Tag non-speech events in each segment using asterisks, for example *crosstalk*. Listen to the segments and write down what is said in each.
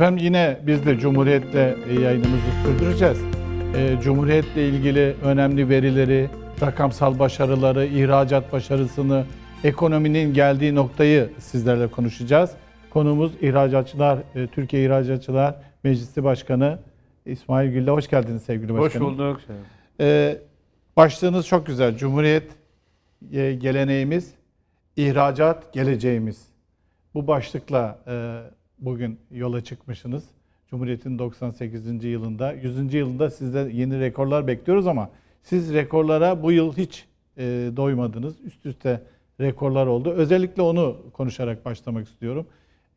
Efendim yine biz de Cumhuriyet'le yayınımızı sürdüreceğiz. Ee, Cumhuriyet'le ilgili önemli verileri, rakamsal başarıları, ihracat başarısını, ekonominin geldiği noktayı sizlerle konuşacağız. Konumuz İhracatçılar, e, Türkiye İhracatçılar Meclisi Başkanı İsmail Gülle. Hoş geldiniz sevgili Hoş başkanım. bulduk. Ee, başlığınız çok güzel. Cumhuriyet e, geleneğimiz, ihracat geleceğimiz. Bu başlıkla e, bugün yola çıkmışsınız. Cumhuriyet'in 98. yılında, 100. yılında sizde yeni rekorlar bekliyoruz ama siz rekorlara bu yıl hiç e, doymadınız. Üst üste rekorlar oldu. Özellikle onu konuşarak başlamak istiyorum.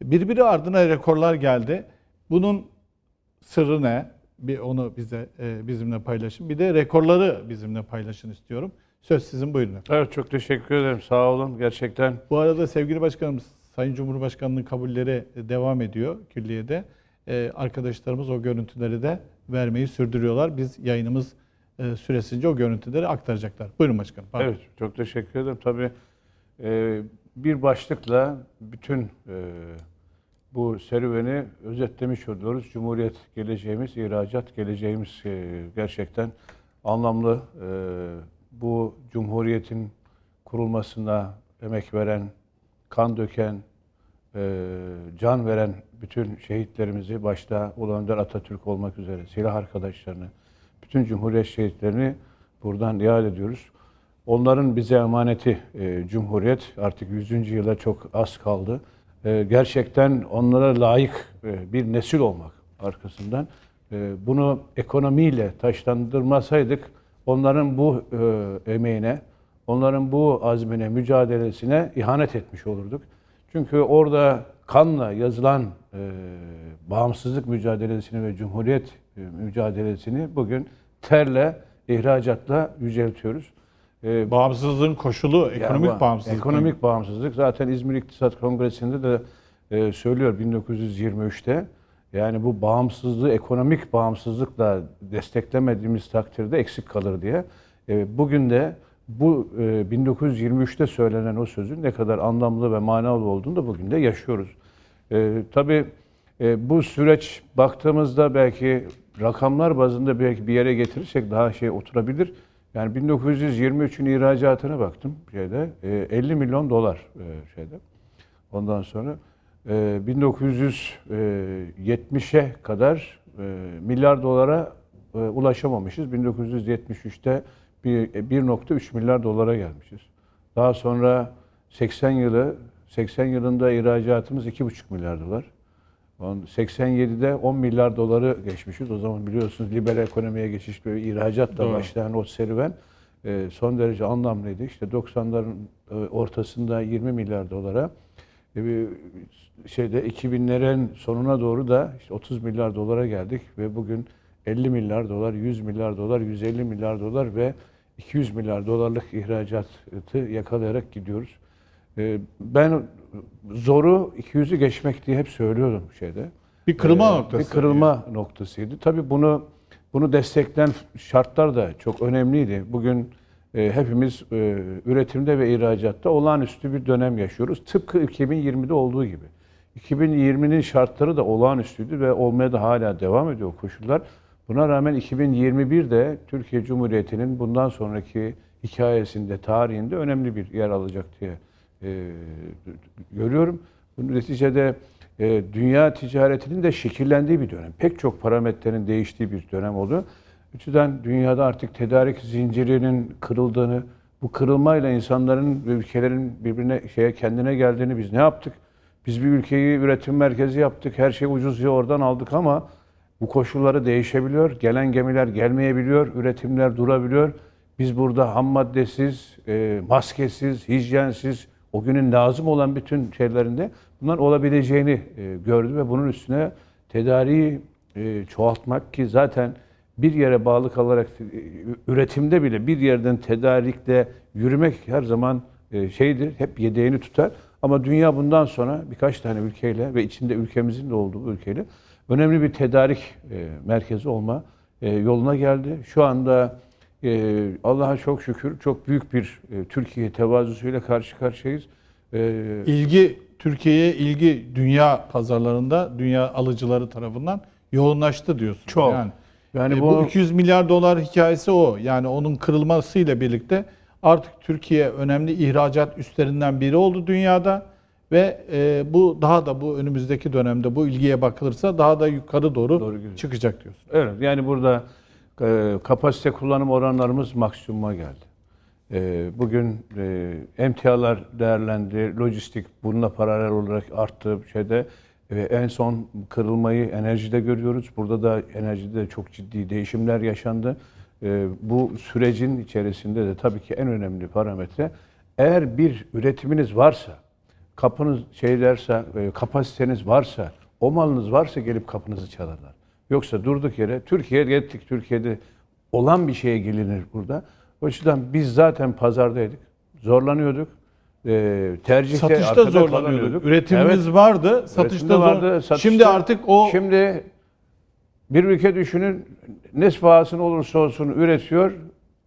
Birbiri ardına rekorlar geldi. Bunun sırrı ne? Bir onu bize e, bizimle paylaşın. Bir de rekorları bizimle paylaşın istiyorum. Söz sizin buyurun. efendim. Evet çok teşekkür ederim. Sağ olun. Gerçekten Bu arada sevgili başkanımız Sayın Cumhurbaşkanı'nın kabulleri devam ediyor külliyede. E, arkadaşlarımız o görüntüleri de vermeyi sürdürüyorlar. Biz yayınımız e, süresince o görüntüleri aktaracaklar. Buyurun başkanım. pardon. evet çok teşekkür ederim. Tabii e, bir başlıkla bütün e, bu serüveni özetlemiş oluyoruz. Cumhuriyet geleceğimiz, ihracat geleceğimiz e, gerçekten anlamlı. E, bu Cumhuriyet'in kurulmasına emek veren, kan döken, e, can veren bütün şehitlerimizi başta Ulu Önder Atatürk olmak üzere silah arkadaşlarını, bütün Cumhuriyet şehitlerini buradan iade ediyoruz. Onların bize emaneti e, Cumhuriyet artık 100. yıla çok az kaldı. E, gerçekten onlara layık e, bir nesil olmak arkasından. E, bunu ekonomiyle taşlandırmasaydık onların bu e, emeğine, onların bu azmine, mücadelesine ihanet etmiş olurduk. Çünkü orada kanla yazılan e, bağımsızlık mücadelesini ve cumhuriyet e, mücadelesini bugün terle, ihracatla yüceltiyoruz. E, Bağımsızlığın koşulu ekonomik yani bağımsızlık. Ekonomik bağımsızlık. Zaten İzmir İktisat Kongresi'nde de e, söylüyor 1923'te. Yani bu bağımsızlığı ekonomik bağımsızlıkla desteklemediğimiz takdirde eksik kalır diye. E, bugün de bu e, 1923'te söylenen o sözün ne kadar anlamlı ve manalı olduğunu da bugün de yaşıyoruz. E, tabii e, bu süreç baktığımızda belki rakamlar bazında belki bir yere getirirsek daha şey oturabilir. Yani 1923'ün ihracatına baktım şeyde e, 50 milyon dolar e, şeyde. Ondan sonra e, 1970'e kadar e, milyar dolara e, ulaşamamışız. 1973'te bir- 1.3 milyar dolara gelmişiz. Daha sonra 80 yılı 80 yılında ihracatımız 2,5 milyar dolar. On- 87'de 10 milyar doları geçmişiz. O zaman biliyorsunuz liberal ekonomiye geçiş ve ihracatla Doğru. başlayan o serüven e, son derece anlamlıydı. İşte 90'ların e, ortasında 20 milyar dolara e, bir şeyde 2000'lerin sonuna doğru da işte 30 milyar dolara geldik ve bugün 50 milyar dolar, 100 milyar dolar, 150 milyar dolar ve 200 milyar dolarlık ihracatı yakalayarak gidiyoruz. E, Ben zoru 200'ü geçmek diye hep söylüyordum şeyde. bir kırılma Ee, noktası. Bir kırılma noktasıydı. Tabii bunu bunu destekleyen şartlar da çok önemliydi. Bugün e, hepimiz e, üretimde ve ihracatta olağanüstü bir dönem yaşıyoruz. Tıpkı 2020'de olduğu gibi. 2020'nin şartları da olağanüstüydü ve olmaya da hala devam ediyor koşullar. Buna rağmen 2021'de Türkiye Cumhuriyeti'nin bundan sonraki hikayesinde, tarihinde önemli bir yer alacak diye e, görüyorum. Bu neticede e, dünya ticaretinin de şekillendiği bir dönem. Pek çok parametrenin değiştiği bir dönem oldu. Bu yüzden dünyada artık tedarik zincirinin kırıldığını, bu kırılmayla insanların ve ülkelerin birbirine şeye kendine geldiğini biz ne yaptık? Biz bir ülkeyi üretim merkezi yaptık. Her şeyi ucuz diye oradan aldık ama bu koşulları değişebiliyor. Gelen gemiler gelmeyebiliyor. Üretimler durabiliyor. Biz burada ham maddesiz, e, maskesiz, hijyensiz, o günün lazım olan bütün şeylerinde bunlar olabileceğini e, gördü ve bunun üstüne tedariği e, çoğaltmak ki zaten bir yere bağlı kalarak e, üretimde bile bir yerden tedarikle yürümek her zaman şeydir, hep yedeğini tutar. Ama dünya bundan sonra birkaç tane ülkeyle ve içinde ülkemizin de olduğu ülkeyle önemli bir tedarik e, merkezi olma e, yoluna geldi. Şu anda e, Allah'a çok şükür çok büyük bir e, Türkiye tevazusuyla karşı karşıyayız. E, İlgi Türkiye'ye ilgi dünya pazarlarında, dünya alıcıları tarafından yoğunlaştı diyorsunuz. Çok. Yani, Yani E, bu, bu 200 milyar dolar hikayesi o. Yani onun kırılmasıyla birlikte artık Türkiye önemli ihracat üstlerinden biri oldu dünyada ve e, bu daha da bu önümüzdeki dönemde bu ilgiye bakılırsa daha da yukarı doğru, Doğru gidiyor. çıkacak diyorsun. Evet, yani burada e, kapasite kullanım oranlarımız maksimuma geldi. E, bugün e, emtialar değerlendi, lojistik bununla paralel olarak arttı şeyde. E, en son kırılmayı enerjide görüyoruz. Burada da enerjide çok ciddi değişimler yaşandı. E, bu sürecin içerisinde de tabii ki en önemli parametre eğer bir üretiminiz varsa, kapınız şey derse, e, kapasiteniz varsa, o malınız varsa gelip kapınızı çalarlar. Yoksa durduk yere Türkiye'ye gittik, Türkiye'de olan bir şeye gelinir burada. O yüzden biz zaten pazardaydık, zorlanıyorduk. E, tercihte Satışta zorlanıyorduk. Üretimimiz Evet, vardı, satışta üretimde zor. vardı, satışta- Şimdi artık o Şimdi bir ülke düşünün ne pahasına olursa olsun üretiyor.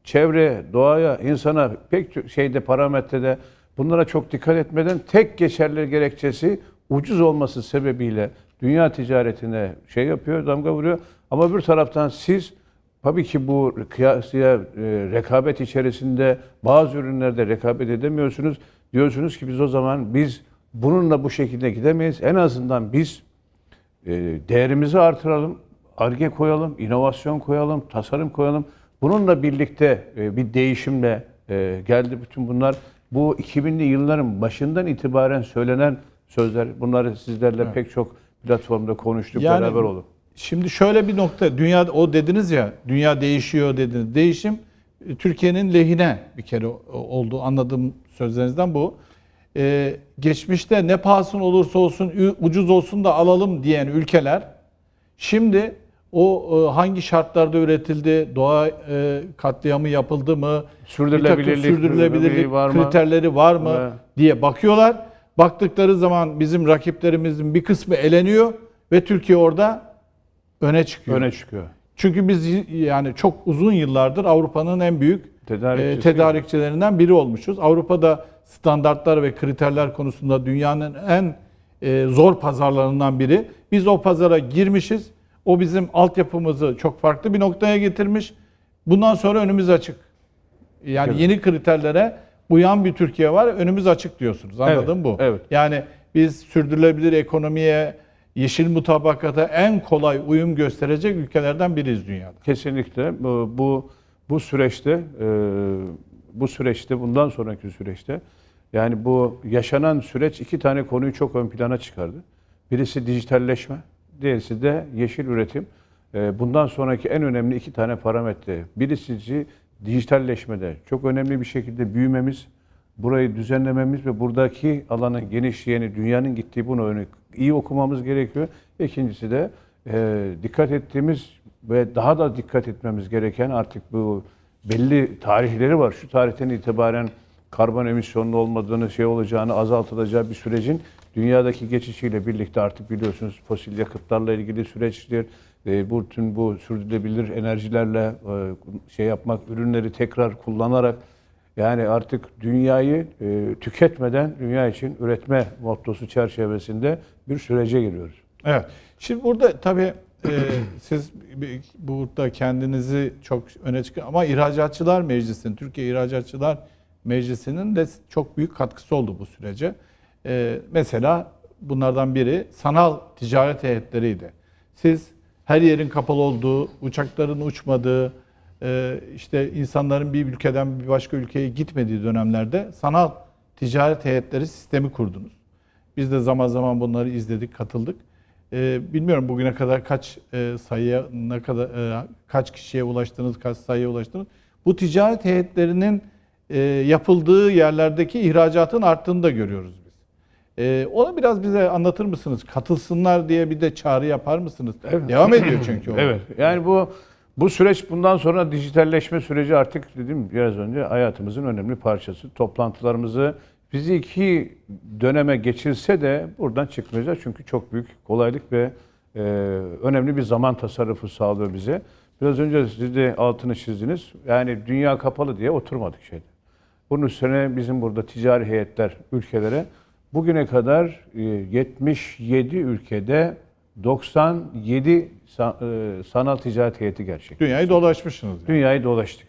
Çevre, doğaya, insana pek şeyde parametrede bunlara çok dikkat etmeden tek geçerli gerekçesi ucuz olması sebebiyle dünya ticaretine şey yapıyor, damga vuruyor. Ama bir taraftan siz tabii ki bu kıyasıya e, rekabet içerisinde bazı ürünlerde rekabet edemiyorsunuz. Diyorsunuz ki biz o zaman biz bununla bu şekilde gidemeyiz. En azından biz e, değerimizi artıralım, arge koyalım, inovasyon koyalım, tasarım koyalım. Bununla birlikte e, bir değişimle geldi bütün bunlar. Bu 2000'li yılların başından itibaren söylenen sözler. Bunları sizlerle pek çok platformda konuştuk, Yani- beraber olduk. Şimdi şöyle bir nokta, dünya o dediniz ya, dünya değişiyor dediniz. Değişim e, Türkiye'nin lehine bir kere oldu. Anladığım sözlerinizden bu. Ee, geçmişte ne pahasına olursa olsun ucuz olsun da alalım diyen ülkeler şimdi o e, hangi şartlarda üretildi, doğa e, katliamı yapıldı mı, Sürdürülebilirlik, sürdürülebilirlik var mı? kriterleri var mı Evet. diye bakıyorlar. Baktıkları zaman bizim rakiplerimizin bir kısmı eleniyor ve Türkiye orada öne çıkıyor. Öne çıkıyor. Çünkü biz yani çok uzun yıllardır Avrupa'nın en büyük Tedarikçisi. e, tedarikçilerinden biri olmuşuz. Avrupa'da standartlar ve kriterler konusunda dünyanın en zor pazarlarından biri. Biz o pazara girmişiz. O bizim altyapımızı çok farklı bir noktaya getirmiş. Bundan sonra önümüz açık. Yani Evet. yeni kriterlere uyan bir Türkiye var. Önümüz açık diyorsunuz. Anladın Evet, bu? evet. Yani biz sürdürülebilir ekonomiye, yeşil mutabakata en kolay uyum gösterecek ülkelerden biriyiz dünyada. Kesinlikle bu bu, bu süreçte e, bu süreçte bundan sonraki süreçte yani bu yaşanan süreç iki tane konuyu çok ön plana çıkardı. Birisi dijitalleşme, diğerisi de yeşil üretim. E, bundan sonraki en önemli iki tane parametre. Birisi dijitalleşmede çok önemli bir şekilde büyümemiz, burayı düzenlememiz ve buradaki alanın genişleyeni, dünyanın gittiği bunu öne- iyi okumamız gerekiyor. İkincisi de e, dikkat ettiğimiz ve daha da dikkat etmemiz gereken artık bu belli tarihleri var. Şu tarihten itibaren karbon emisyonlu olmadığını, şey olacağını, azaltılacağı bir sürecin dünyadaki geçişiyle birlikte artık biliyorsunuz fosil yakıtlarla ilgili süreçtir. E, bu tüm bu sürdürülebilir enerjilerle e, şey yapmak, ürünleri tekrar kullanarak yani artık dünyayı e, tüketmeden dünya için üretme mottosu çerçevesinde bir sürece giriyoruz. Evet. Şimdi burada tabii e, siz burada kendinizi çok öne çıkar ama İhracatçılar Meclisi'nin, Türkiye İhracatçılar Meclisi'nin de çok büyük katkısı oldu bu sürece. E, mesela bunlardan biri sanal ticaret heyetleriydi. Siz her yerin kapalı olduğu, uçakların uçmadığı, e, işte insanların bir ülkeden bir başka ülkeye gitmediği dönemlerde sanal ticaret heyetleri sistemi kurdunuz. Biz de zaman zaman bunları izledik, katıldık. Ee, bilmiyorum bugüne kadar kaç e, sayıya, ne kadar e, kaç kişiye ulaştınız, kaç sayıya ulaştınız. Bu ticaret heyetlerinin e, yapıldığı yerlerdeki ihracatın arttığını da görüyoruz biz. E, onu biraz bize anlatır mısınız? Katılsınlar diye bir de çağrı yapar mısınız? Evet. Devam ediyor çünkü o. *clears throat* Evet. Yani bu bu süreç bundan sonra dijitalleşme süreci artık dedim biraz önce hayatımızın önemli parçası. Toplantılarımızı fiziki döneme geçilse de buradan çıkmayacağız. Çünkü çok büyük kolaylık ve e, önemli bir zaman tasarrufu sağlıyor bize. Biraz önce siz de altını çizdiniz. Yani dünya kapalı diye oturmadık şeyde. Bunun üstüne bizim burada ticari heyetler ülkelere bugüne kadar e, 77 ülkede 97 sa- e, sanal ticaret heyeti gerçek. Dünyayı dolaşmışsınız. yani. Dünyayı dolaştık.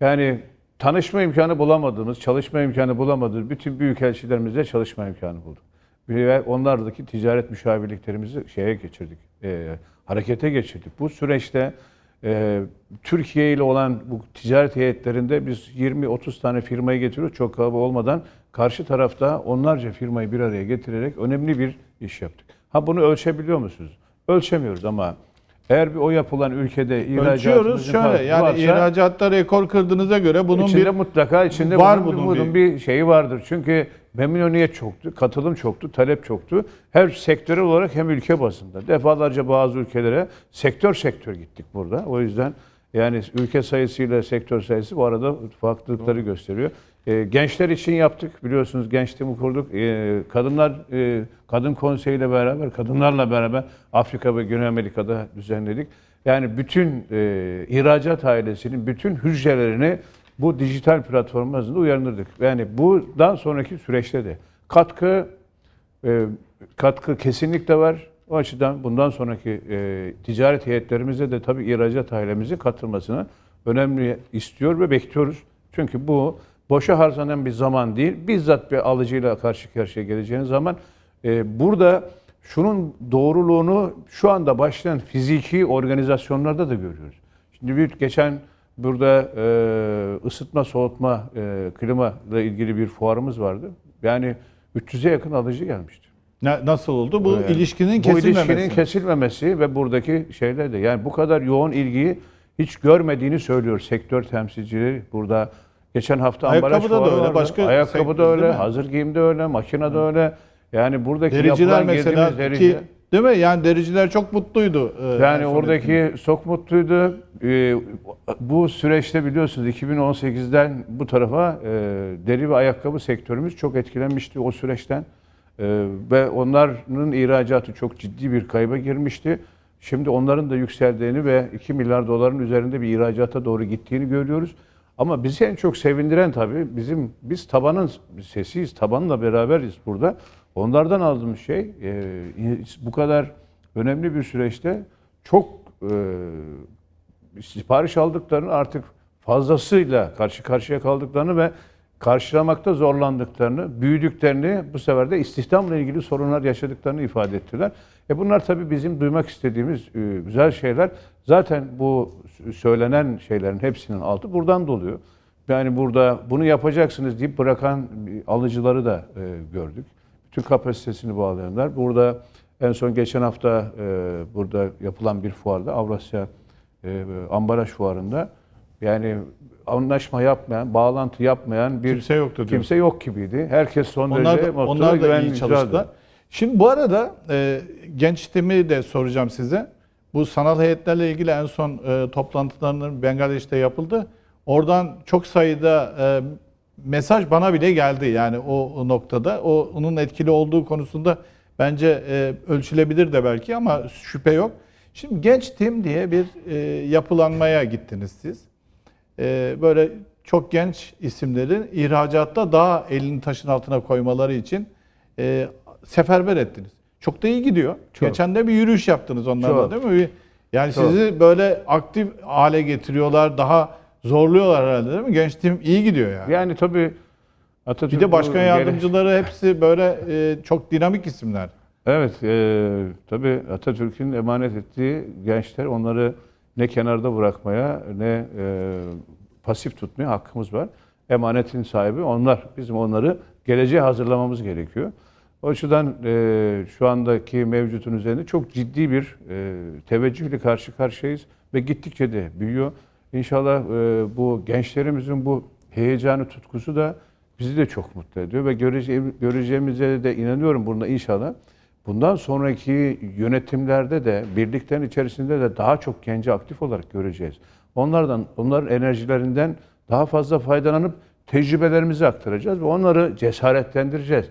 Yani tanışma imkanı bulamadığımız, çalışma imkanı bulamadığımız bütün büyükelçilerimizle çalışma imkanı bulduk. Ve onlardaki ticaret müşavirliklerimizi şeye geçirdik, e, harekete geçirdik. Bu süreçte e, Türkiye ile olan bu ticaret heyetlerinde biz 20-30 tane firmayı getiriyoruz çok kalabalık olmadan. Karşı tarafta onlarca firmayı bir araya getirerek önemli bir iş yaptık. Ha bunu ölçebiliyor musunuz? Ölçemiyoruz ama eğer bir o yapılan ülkede Ölçüyoruz ihracatımızın şöyle farkı yani varsa, ihracatta rekor kırdığınıza göre bunun içinde bir mutlaka içinde var bunun, bunun bunun bir- bir şeyi vardır. Çünkü memnuniyet çoktu, katılım çoktu, talep çoktu. Her sektör olarak hem ülke bazında. Defalarca bazı ülkelere sektör sektör gittik burada. O yüzden yani ülke sayısıyla sektör sayısı bu arada farklılıkları gösteriyor. Ee, gençler için yaptık. Biliyorsunuz gençliğimi kurduk. Ee, kadınlar e, kadın konseyiyle beraber, kadınlarla beraber Afrika ve Güney Amerika'da düzenledik. Yani bütün e, ihracat ailesinin bütün hücrelerini bu dijital platform bazında uyarındırdık. Yani bundan sonraki süreçte de katkı e, katkı kesinlikle var. O açıdan bundan sonraki e, ticaret heyetlerimize de tabii ihracat ailemizin katılmasını önemli istiyor ve bekliyoruz. Çünkü bu boşa harcanan bir zaman değil. Bizzat bir alıcıyla karşı karşıya geleceğiniz zaman e, burada şunun doğruluğunu şu anda başlayan fiziki organizasyonlarda da görüyoruz. Şimdi bir geçen burada e, ısıtma, soğutma, e, klima ile ilgili bir fuarımız vardı. Yani 300'e yakın alıcı gelmişti. Nasıl oldu? Bu Yani ilişkinin bu kesilmemesi. ilişkinin kesilmemesi ve buradaki şeyler de yani bu kadar yoğun ilgiyi hiç görmediğini söylüyor sektör temsilcileri. Burada geçen hafta ambalaj Ayakkabıda da öyle, vardı. başka Ayakkabıda sektör öyle, hazır giyimde öyle, makinede öyle. Yani buradaki Dericiler mesela girdiğimiz ki derici. değil mi? Yani dericiler çok mutluydu. e, Yani oradaki etkinlikte. çok mutluydu. Ee, bu süreçte biliyorsunuz 2018'den bu tarafa e, deri ve ayakkabı sektörümüz çok etkilenmişti o süreçten. Ee, ve onların ihracatı çok ciddi bir kayba girmişti. Şimdi onların da yükseldiğini ve 2 milyar doların üzerinde bir ihracata doğru gittiğini görüyoruz. Ama bizi en çok sevindiren tabii bizim biz tabanın sesiyiz, tabanla beraberiz burada. Onlardan aldığımız şey e, bu kadar önemli bir süreçte çok e, sipariş aldıklarını artık fazlasıyla karşı karşıya kaldıklarını ve karşılamakta zorlandıklarını, büyüdüklerini, bu sefer de istihdamla ilgili sorunlar yaşadıklarını ifade ettiler. E bunlar tabii bizim duymak istediğimiz e, güzel şeyler. Zaten bu söylenen şeylerin hepsinin altı buradan doluyor. Yani burada bunu yapacaksınız deyip bırakan alıcıları da e, gördük. Bütün kapasitesini bağlayanlar. Burada en son geçen hafta e, burada yapılan bir fuarda Avrasya ambalaj fuarında yani anlaşma yapmayan, bağlantı yapmayan bir Kimse yoktu diyor. kimse yok gibiydi. Herkes son Onlar derece da, onlar da iyi çalıştılar. Şimdi bu arada e, genç timi de soracağım size. Bu sanal heyetlerle ilgili en son e, toplantılarının Bangladeş'te yapıldı. Oradan çok sayıda e, mesaj bana bile geldi yani o, o noktada. O onun etkili olduğu konusunda bence e, ölçülebilir de belki ama şüphe yok. Şimdi genç tim diye bir e, yapılanmaya gittiniz siz. E, böyle çok genç isimlerin ihracatta daha elini taşın altına koymaları için e, seferber ettiniz. Çok da iyi gidiyor. Çok. Geçen de bir yürüyüş yaptınız onlarla Çok. değil mi? Bir- Yani Çok. sizi böyle aktif hale getiriyorlar, daha zorluyorlar herhalde değil mi? Genç tim iyi gidiyor yani. Yani tabii Bir Atatürk de başkan yardımcıları hepsi böyle e, çok dinamik isimler. Evet, e, tabii Atatürk'ün emanet ettiği gençler onları ne kenarda bırakmaya ne e, pasif tutmaya hakkımız var. Emanetin sahibi onlar. Bizim onları geleceğe hazırlamamız gerekiyor. O açıdan e, şu andaki mevcutun üzerinde çok ciddi bir e, teveccühle karşı karşıyayız ve gittikçe de büyüyor. İnşallah e, bu gençlerimizin bu heyecanı, tutkusu da bizi de çok mutlu ediyor ve görece- göreceğimize de inanıyorum bunda inşallah. Bundan sonraki yönetimlerde de birliklerin içerisinde de daha çok genci aktif olarak göreceğiz. Onlardan, onların enerjilerinden daha fazla faydalanıp tecrübelerimizi aktaracağız ve onları cesaretlendireceğiz.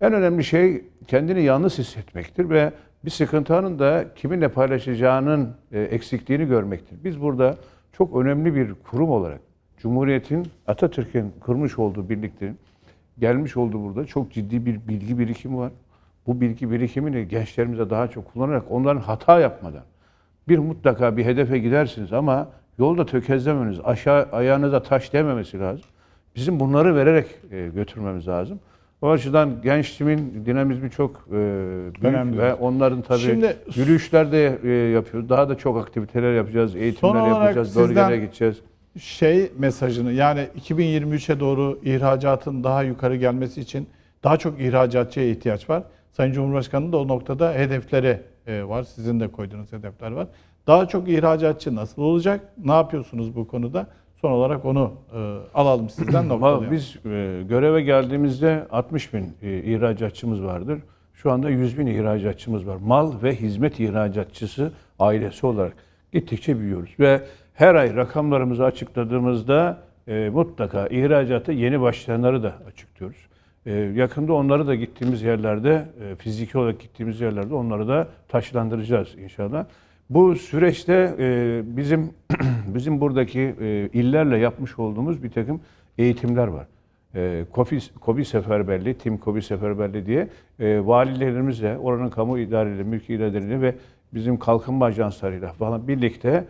En önemli şey kendini yalnız hissetmektir ve bir sıkıntı anında kiminle paylaşacağının e, eksikliğini görmektir. Biz burada çok önemli bir kurum olarak Cumhuriyet'in, Atatürk'ün kurmuş olduğu birliklerin gelmiş oldu burada. Çok ciddi bir bilgi birikimi var. Bu bilgi birikimini gençlerimize daha çok kullanarak onların hata yapmadan bir mutlaka bir hedefe gidersiniz ama yolda tökezlemeniz, aşağı ayağınıza taş dememesi lazım. Bizim bunları vererek e, götürmemiz lazım. O açıdan gençliğimin dinamizmi çok e, büyük Önemli. ve onların tabii Şimdi- yürüyüşler de e, yapıyoruz. Daha da çok aktiviteler yapacağız, eğitimler yapacağız, bölgelere gideceğiz. şey mesajını yani 2023'e doğru ihracatın daha yukarı gelmesi için daha çok ihracatçıya ihtiyaç var. Sayın Cumhurbaşkanı da o noktada hedefleri e, var. Sizin de koyduğunuz hedefler var. Daha çok ihracatçı nasıl olacak? Ne yapıyorsunuz bu konuda? Son olarak onu e, alalım sizden *clears throat* noktalayalım. Biz e, göreve geldiğimizde 60 bin ihracatçımız vardır. Şu anda 100 bin ihracatçımız var. Mal ve hizmet ihracatçısı ailesi olarak gittikçe büyüyoruz. Ve her ay rakamlarımızı açıkladığımızda e, mutlaka ihracata yeni başlayanları da açıklıyoruz. E, yakında onları da gittiğimiz yerlerde, e, fiziki olarak gittiğimiz yerlerde onları da taşlandıracağız inşallah. Bu süreçte e, bizim *clears throat* bizim buradaki e, illerle yapmış olduğumuz bir takım eğitimler var. KOBİ, KOBİ Seferberliği, Tim KOBİ Seferberliği diye valilerimizle, oranın kamu idareleri, mülki idareleri ve bizim kalkınma ajanslarıyla falan birlikte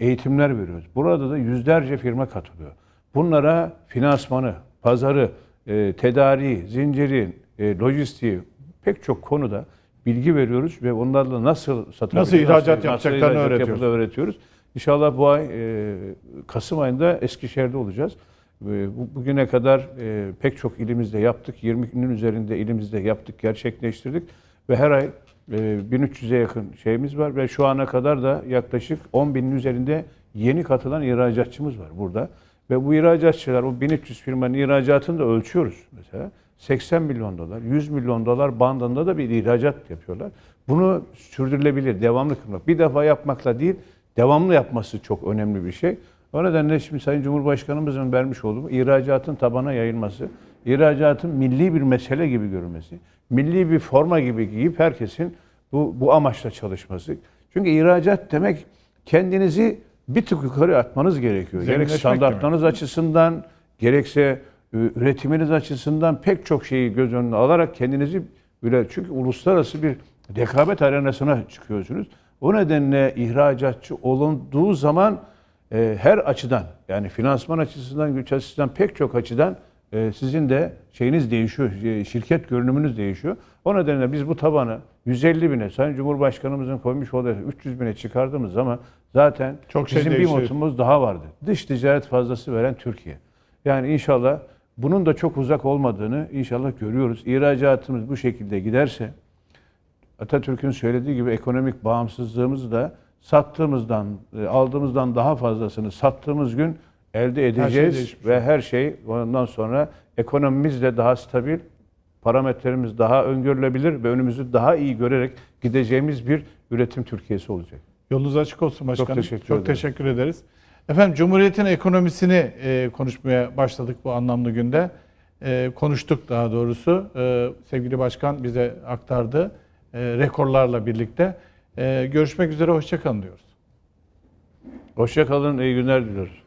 eğitimler veriyoruz. Burada da yüzlerce firma katılıyor. Bunlara finansmanı, pazarı, e, tedariği, zinciri, e, lojistiği pek çok konuda bilgi veriyoruz ve onlarla nasıl satabilir, Nasıl ihracat yapacaklarını öğretiyoruz. öğretiyoruz. İnşallah bu ay e, Kasım ayında Eskişehir'de olacağız. Bu- bugüne kadar e, pek çok ilimizde yaptık. 20'nin üzerinde ilimizde yaptık, gerçekleştirdik ve her ay e, 1300'e yakın şeyimiz var ve şu ana kadar da yaklaşık 10 binin üzerinde yeni katılan ihracatçımız var burada. Ve bu ihracatçılar, o 1300 firmanın ihracatını da ölçüyoruz mesela. 80 milyon dolar, 100 milyon dolar bandında da bir ihracat yapıyorlar. Bunu sürdürülebilir, devamlı kılmak. Bir defa yapmakla değil, devamlı yapması çok önemli bir şey. O nedenle şimdi Sayın Cumhurbaşkanımızın vermiş olduğu ihracatın tabana yayılması, ihracatın milli bir mesele gibi görülmesi, milli bir forma gibi giyip herkesin bu, bu amaçla çalışması. Çünkü ihracat demek kendinizi bir tık yukarı atmanız gerekiyor. Gerek standartlarınız açısından, gerekse üretiminiz açısından pek çok şeyi göz önüne alarak kendinizi böyle çünkü uluslararası bir rekabet arenasına çıkıyorsunuz. O nedenle ihracatçı olunduğu zaman e, her açıdan yani finansman açısından, güç açısından pek çok açıdan e, sizin de şeyiniz değişiyor, e, şirket görünümünüz değişiyor. O nedenle biz bu tabanı 150 bine, Sayın Cumhurbaşkanımızın koymuş olduğu 300 bine çıkardığımız zaman zaten Çok şey bizim bir değişiyor. motumuz daha vardı. Dış ticaret fazlası veren Türkiye. Yani inşallah bunun da çok uzak olmadığını inşallah görüyoruz. İhracatımız bu şekilde giderse Atatürk'ün söylediği gibi ekonomik bağımsızlığımız da sattığımızdan, e, aldığımızdan daha fazlasını sattığımız gün elde edeceğiz değişmiş ve her şey ondan sonra ekonomimiz de daha stabil, parametrelerimiz daha öngörülebilir ve önümüzü daha iyi görerek gideceğimiz bir üretim Türkiye'si olacak. Yolunuz açık olsun başkanım. teşekkür Çok ederim. teşekkür ederiz. Efendim Cumhuriyet'in ekonomisini e, konuşmaya başladık bu anlamlı günde. E, konuştuk daha doğrusu. E, sevgili başkan bize aktardı e, rekorlarla birlikte. E, görüşmek üzere, hoşçakalın diyoruz. Hoşça kalın, iyi günler diliyoruz.